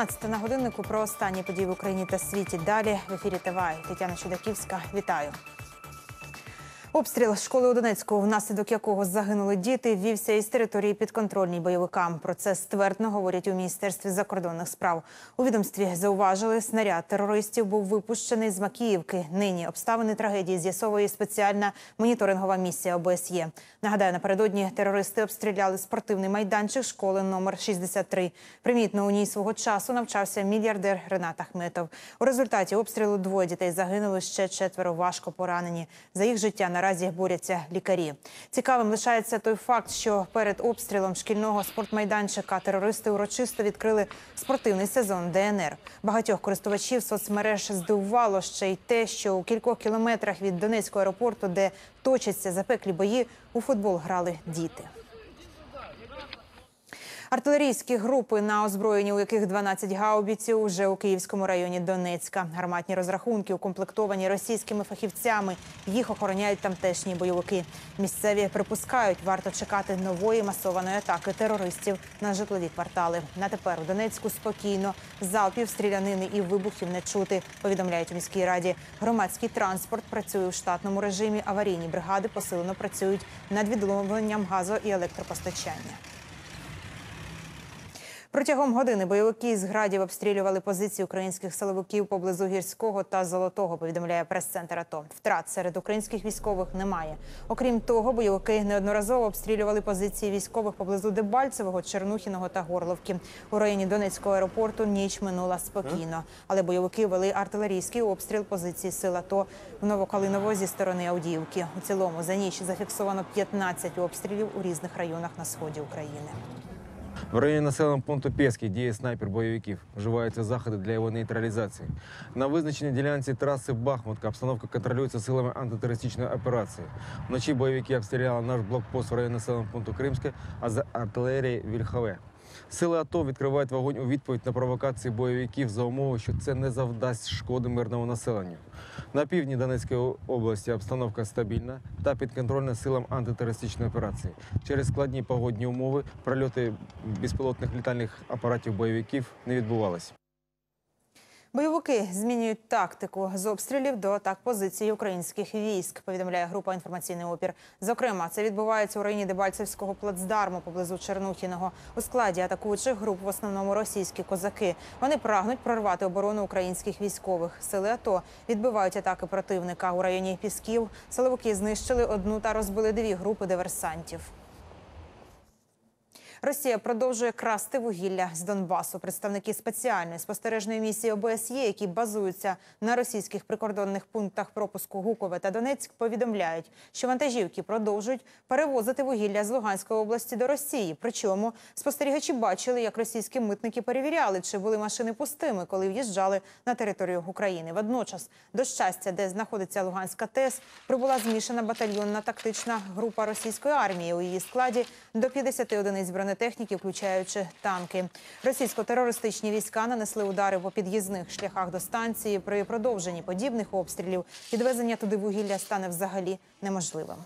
12 на годиннику про останні події в Україні та світі. Далі в ефірі ТВА. Тетяна Чудаківська. Вітаю. Обстріл школи у Донецьку, внаслідок якого загинули діти, вівся із території підконтрольній бойовикам. Про це ствердно говорять у міністерстві закордонних справ. У відомстві зауважили, снаряд терористів був випущений з Макіївки. Нині обставини трагедії з'ясовує спеціальна моніторингова місія ОБСЄ. Нагадаю, напередодні терористи обстріляли спортивний майданчик школи номер 63. Примітно у ній свого часу навчався мільярдер Ренат Ахметов. У результаті обстрілу двоє дітей загинули ще четверо важко поранені. За їх життя наразі борються лікарі. Цікавим лишається той факт, що перед обстрілом шкільного спортмайданчика терористи урочисто відкрили спортивний сезон ДНР. Багатьох користувачів соцмереж здивувало ще й те, що у кількох кілометрах від Донецького аеропорту, де точаться запеклі бої, у футбол грали діти. Артилерійські групи на озброєнні, у яких 12 гаубіців, уже у Київському районі Донецька. Гарматні розрахунки укомплектовані російськими фахівцями. Їх охороняють тамтешні бойовики. Місцеві припускають, варто чекати нової масованої атаки терористів на житлові квартали. На тепер у Донецьку спокійно залпів, стрілянини і вибухів не чути. Повідомляють у міській раді. Громадський транспорт працює у штатному режимі. Аварійні бригади посилено працюють над відновленням газу і електропостачання. Протягом години бойовики з градів обстрілювали позиції українських силовиків поблизу гірського та золотого. Повідомляє прес-центр АТО. Втрат серед українських військових немає. Окрім того, бойовики неодноразово обстрілювали позиції військових поблизу Дебальцевого, Чернухіного та Горловки. У районі Донецького аеропорту ніч минула спокійно, але бойовики вели артилерійський обстріл позиції сил АТО в Новокалиново зі сторони Авдіївки. У цілому за ніч зафіксовано 15 обстрілів у різних районах на сході України. В районі населеного пункту Пєський діє снайпер бойовиків. Вживаються заходи для його нейтралізації. На визначеній ділянці траси Бахмутка обстановка контролюється силами антитерористичної операції. Вночі бойовики обстріляли наш блокпост в районі населеного пункту Кримське, а з артилерії Вільхове. Сили АТО відкривають вогонь у відповідь на провокації бойовиків за умови, що це не завдасть шкоди мирному населенню. На півдні Донецької області обстановка стабільна та підконтрольна силам антитерористичної операції. Через складні погодні умови прольоти безпілотних літальних апаратів бойовиків не відбувалися. Бойовики змінюють тактику з обстрілів до атак позицій українських військ. Повідомляє група інформаційний опір. Зокрема, це відбувається у районі Дебальцевського плацдарму поблизу Чернухіного. У складі атакуючих груп в основному російські козаки. Вони прагнуть прорвати оборону українських військових. Сили АТО відбивають атаки противника у районі Пісків. Силовики знищили одну та розбили дві групи диверсантів. Росія продовжує красти вугілля з Донбасу. Представники спеціальної спостережної місії ОБСЄ, які базуються на російських прикордонних пунктах пропуску Гукове та Донецьк, повідомляють, що вантажівки продовжують перевозити вугілля з Луганської області до Росії. Причому спостерігачі бачили, як російські митники перевіряли, чи були машини пустими, коли в'їжджали на територію України. Водночас до щастя, де знаходиться Луганська ТЕС, прибула змішана батальйонна тактична група російської армії. У її складі до 50 одиниць бронетехніки, включаючи танки. Російсько-терористичні війська нанесли удари по під'їзних шляхах до станції. При продовженні подібних обстрілів підвезення туди вугілля стане взагалі неможливим.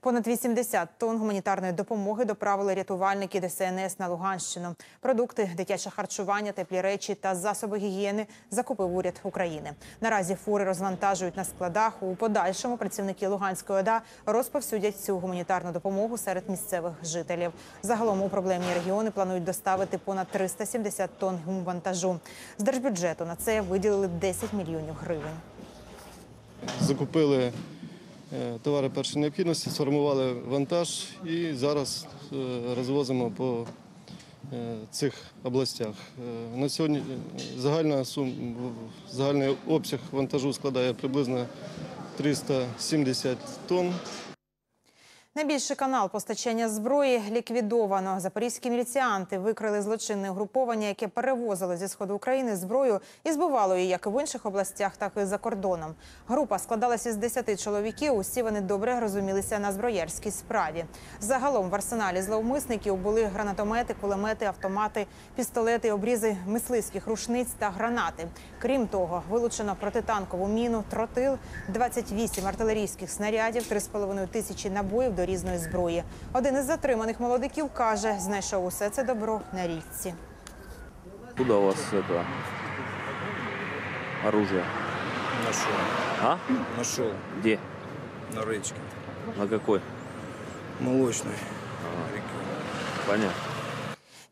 Понад 80 тонн гуманітарної допомоги доправили рятувальники ДСНС на Луганщину. Продукти, дитяче харчування, теплі речі та засоби гігієни закупив уряд України. Наразі фури розвантажують на складах. У подальшому працівники Луганської ОДА розповсюдять цю гуманітарну допомогу серед місцевих жителів. Загалом у проблемні регіони планують доставити понад 370 тонн гумвантажу. З держбюджету на це виділили 10 мільйонів гривень. Закупили товари першої необхідності, сформували вантаж і зараз е, розвозимо по е, цих областях. Е, На сьогодні е, загальна сум, загальний обсяг вантажу складає приблизно 370 тонн. Найбільший канал постачання зброї ліквідовано. Запорізькі міліціанти викрили злочинне угруповання, яке перевозило зі сходу України зброю і збивало її як в інших областях, так і за кордоном. Група складалася з 10 чоловіків. Усі вони добре розумілися на зброярській справі. Загалом в арсеналі зловмисників були гранатомети, кулемети, автомати, пістолети, обрізи мисливських рушниць та гранати. Крім того, вилучено протитанкову міну, тротил, 28 артилерійських снарядів, 3,5 тисячі набоїв до різної зброї. Один із затриманих молодиків каже, знайшов усе це добро на річці. Куди у вас це оружие? Нашел. А? Нашел. Где? На речке. На какой? Молочной. Понятно.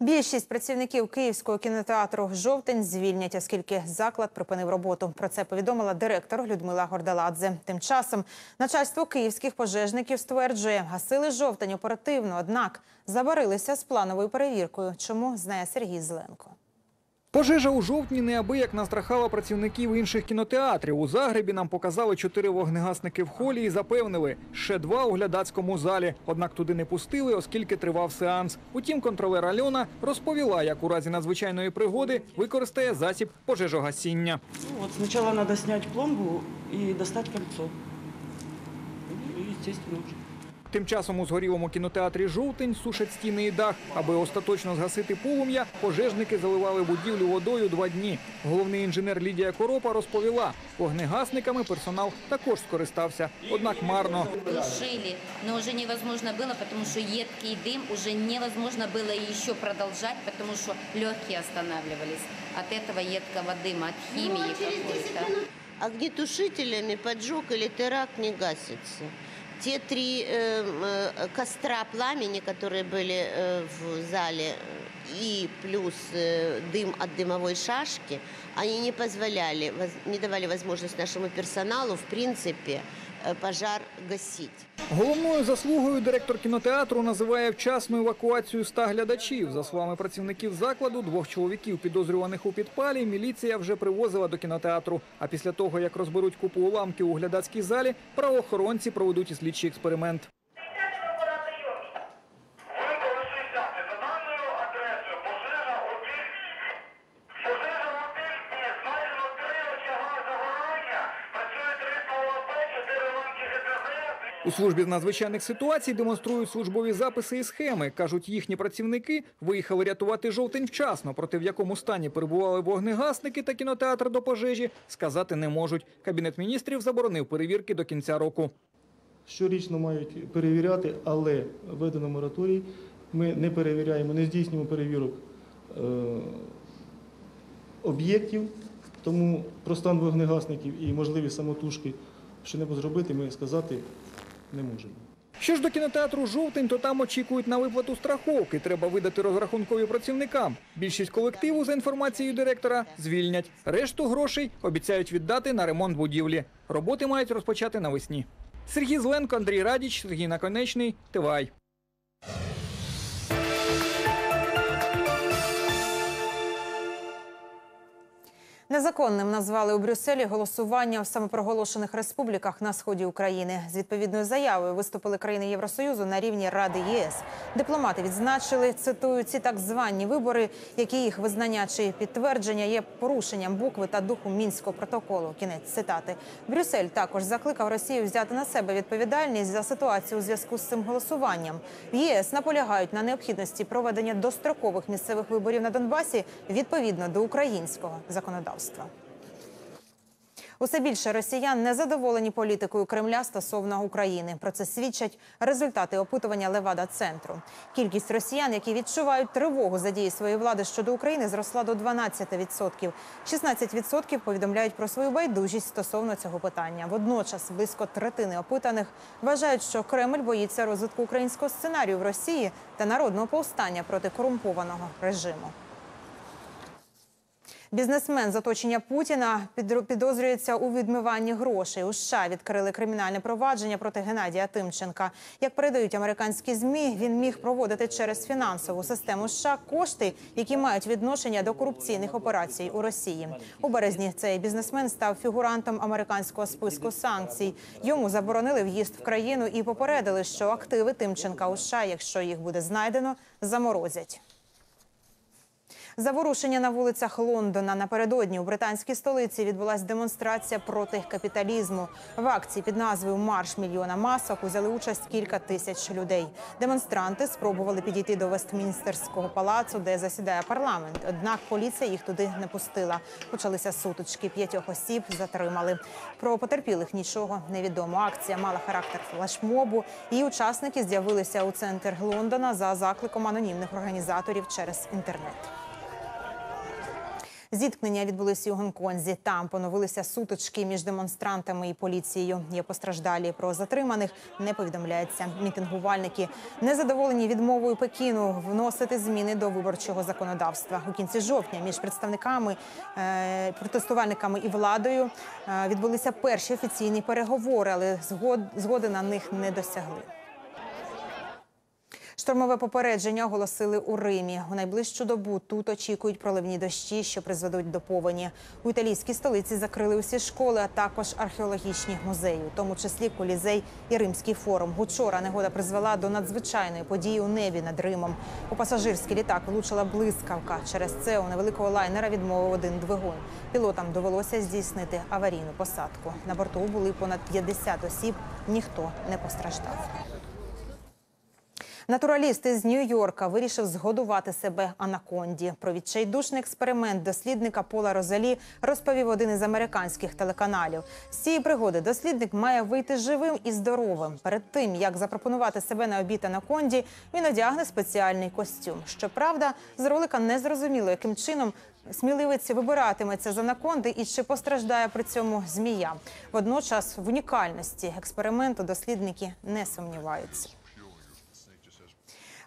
Більшість працівників Київського кінотеатру Жовтень звільнять, оскільки заклад припинив роботу. Про це повідомила директор Людмила Гордаладзе. Тим часом начальство київських пожежників стверджує, гасили жовтень оперативно, однак забарилися з плановою перевіркою. Чому знає Сергій Зеленко. Пожежа у жовтні неабияк настрахала працівників інших кінотеатрів. У Загребі нам показали чотири вогнегасники в холі і запевнили, ще два у глядацькому залі. Однак туди не пустили, оскільки тривав сеанс. Утім, контролер Альона розповіла, як у разі надзвичайної пригоди використає засіб пожежогасіння. Ну, Вот сначала надо снять пломбу и достать кольцо. И, естественно, уже. Тим часом у згорілому кінотеатрі Жовтень сушать стіни і дах. Аби остаточно згасити полум'я, пожежники заливали будівлю водою два дні. Головний інженер Лідія Коропа розповіла, вогнегасниками персонал також скористався, однак марно. Тушили, но уже невозможно было, потому что едкий дым уже невозможно было еще продолжать, потому что легкие останавливались от этого едкого дыма, от химии какой-то. Огнетушителями поджог или теракт не гасится. Те три э, э, костра пламени, которые были э, в зале, э, и плюс э, дым от дымовой шашки, они не позволяли, воз- не давали возможность нашему персоналу, в принципе, э, пожар гасить. Головною заслугою директор кінотеатру називає вчасну евакуацію ста глядачів. За словами працівників закладу, двох чоловіків, підозрюваних у підпалі, міліція вже привозила до кінотеатру. А після того, як розберуть купу уламків у глядацькій залі, правоохоронці проведуть і слідчий експеримент. Службі з надзвичайних ситуацій демонструють службові записи і схеми. кажуть, їхні працівники виїхали рятувати жовтень вчасно. Проте в якому стані перебували вогнегасники та кінотеатр до пожежі, сказати не можуть. Кабінет міністрів заборонив перевірки до кінця року. Щорічно мають перевіряти, але введено мораторій. Ми не перевіряємо, не здійснюємо перевірок е, об'єктів, тому про стан вогнегасників і можливість самотужки що-небудь зробити ми сказати не можемо. Що ж до кінотеатру жовтень, то там очікують на виплату страховки. Треба видати розрахункові працівникам. Більшість колективу, за інформацією директора, звільнять. Решту грошей обіцяють віддати на ремонт будівлі. Роботи мають розпочати навесні. Сергій Зленко, Андрій Радіч, Сергій Наконечний, Тивай. Незаконним назвали у Брюсселі голосування в самопроголошених республіках на сході України. З відповідною заявою виступили країни Євросоюзу на рівні Ради єС. Дипломати відзначили, цитую, ці так звані вибори, які їх визнання чи підтвердження є порушенням букви та духу мінського протоколу. Кінець цитати. Брюссель також закликав Росію взяти на себе відповідальність за ситуацію у зв'язку з цим голосуванням. В ЄС наполягають на необхідності проведення дострокових місцевих виборів на Донбасі відповідно до українського законодавства. Усе більше росіян незадоволені політикою Кремля стосовно України. Про це свідчать результати опитування Левада центру. Кількість росіян, які відчувають тривогу за дії своєї влади щодо України, зросла до 12%. 16% повідомляють про свою байдужість стосовно цього питання. Водночас близько третини опитаних вважають, що Кремль боїться розвитку українського сценарію в Росії та народного повстання проти корумпованого режиму. Бізнесмен з оточення Путіна підозрюється у відмиванні грошей. У США відкрили кримінальне провадження проти Геннадія Тимченка. Як передають американські змі, він міг проводити через фінансову систему США кошти, які мають відношення до корупційних операцій у Росії. У березні цей бізнесмен став фігурантом американського списку санкцій. Йому заборонили в'їзд в країну і попередили, що активи Тимченка у США, якщо їх буде знайдено, заморозять. Заворушення на вулицях Лондона напередодні у британській столиці відбулась демонстрація проти капіталізму. В акції під назвою Марш мільйона масок узяли участь кілька тисяч людей. Демонстранти спробували підійти до Вестмінстерського палацу, де засідає парламент. Однак поліція їх туди не пустила. Почалися сутички. П'ятьох осіб затримали. Про потерпілих нічого не відомо. Акція мала характер флешмобу. Її учасники з'явилися у центр Лондона за закликом анонімних організаторів через інтернет. Зіткнення відбулися у Гонконзі. Там поновилися сутички між демонстрантами і поліцією. Є постраждалі про затриманих. Не повідомляється. Мітингувальники незадоволені відмовою Пекіну вносити зміни до виборчого законодавства. У кінці жовтня між представниками е, протестувальниками і владою е, відбулися перші офіційні переговори, але згод, згоди на них не досягли. Штормове попередження оголосили у Римі. У найближчу добу тут очікують проливні дощі, що призведуть до повені. У італійській столиці закрили усі школи, а також археологічні музеї, у тому числі колізей і римський форум. Учора негода призвела до надзвичайної події у небі над Римом. У пасажирський літак влучила блискавка. Через це у невеликого лайнера відмовив один двигун. Пілотам довелося здійснити аварійну посадку. На борту були понад 50 осіб. Ніхто не постраждав. Натураліст із Нью-Йорка вирішив згодувати себе анаконді. Про відчайдушний експеримент дослідника Пола Розалі розповів один із американських телеканалів. З цієї пригоди дослідник має вийти живим і здоровим. Перед тим як запропонувати себе на обід анаконді, він одягне спеціальний костюм. Щоправда, з ролика не зрозуміло, яким чином сміливець вибиратиметься з анаконди і чи постраждає при цьому змія. Водночас в унікальності експерименту дослідники не сумніваються.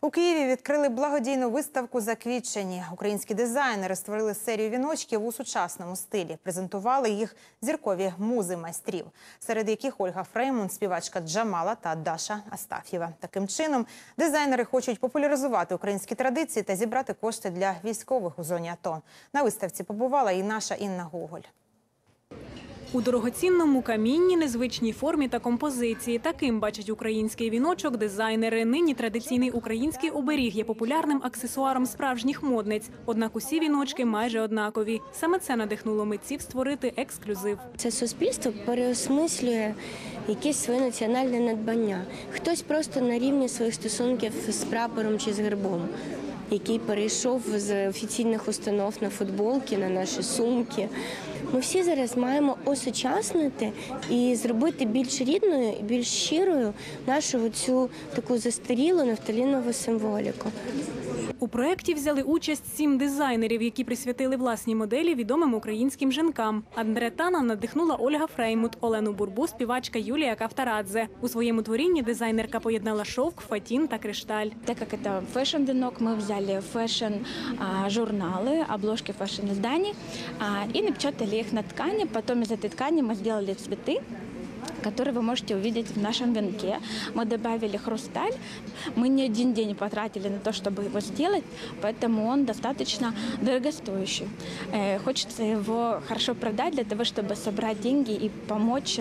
У Києві відкрили благодійну виставку «Заквітчені». Українські дизайнери створили серію віночків у сучасному стилі. Презентували їх зіркові музи майстрів, серед яких Ольга Фреймун, співачка Джамала та Даша Астаф'єва. Таким чином дизайнери хочуть популяризувати українські традиції та зібрати кошти для військових у зоні АТО. На виставці побувала і наша Інна Гоголь. У дорогоцінному камінні, незвичній формі та композиції. Таким бачать український віночок дизайнери. Нині традиційний український оберіг є популярним аксесуаром справжніх модниць. Однак усі віночки майже однакові. Саме це надихнуло митців створити ексклюзив. Це суспільство переосмислює якесь своє національне надбання. Хтось просто на рівні своїх стосунків з прапором чи з гербом, який перейшов з офіційних установ на футболки, на наші сумки. Ми всі зараз маємо осучаснити і зробити більш рідною і більш щирою нашу цю таку застарілу нафталінову символіку. У проєкті взяли участь сім дизайнерів, які присвятили власні моделі відомим українським жінкам. Андре Тана надихнула Ольга Фреймут, Олену Бурбу, співачка Юлія Кавтарадзе. У своєму творінні дизайнерка поєднала шовк, фатін та кришталь. Так как это фэшн-венок, мы взяли фэшн-журналы, обложки фэшн-изданий а, и напечатали их на ткани. Потом из этой ткани мы сделали цветы, Которые вы можете увидеть в нашем венке. Мы добавили хрусталь. Мы не один день потратили на то, чтобы его сделать, поэтому он достаточно дорогостоящий. Э, Хочется его хорошо продать для того, чтобы собрать деньги и помочь,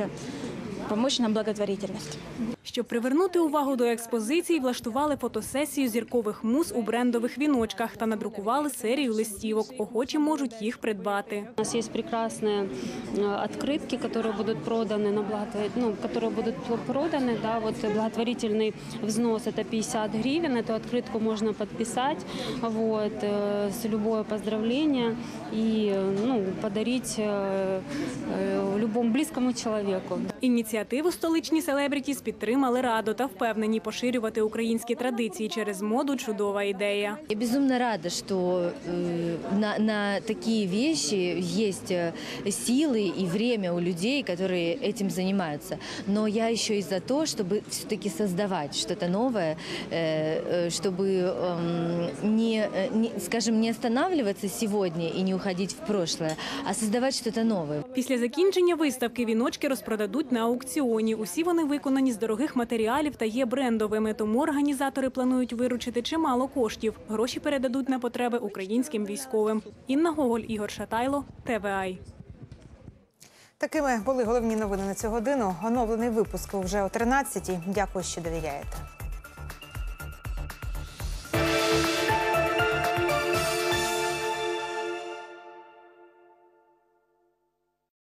помочь на благотворительность. Щоб привернути увагу до експозиції, влаштували фотосесію зіркових муз у брендових віночках та надрукували серію листівок. Охочі можуть їх придбати. У нас есть прекрасные э, открытки, которые будут проданы на благотвор... ну, которые будут пл- проданы, да, вот благотворительный взнос это 50 гривен, эту открытку можно подписать, вот, э, с любое поздравление и э, ну, подарить э, э, любому близкому человеку. Ініціативу столичні селебрітіс підтримали радо та впевнені поширювати українські традиції через моду чудова ідея. Я безумно рада, что э, на, на такие вещи есть э, силы и время у людей, которые этим занимаются. Но я еще и за то, чтобы все-таки создавать что-то новое, э, э, чтобы эм, не, э, не, скажем, не останавливаться сегодня и не уходить в прошлое, а создавать что-то новое. Після закінчення виставки віночки розпродадуть на аукціоні. Усі вони виконані з дорогих матеріалів та є брендовими. Тому організатори планують виручити чимало коштів. Гроші передадуть на потреби українським військовим. Інна Гоголь, Ігор Шатайло, ТВАЙ. Такими були головні новини на цю годину. Оновлений випуск вже о 13-й. Дякую, що довіряєте.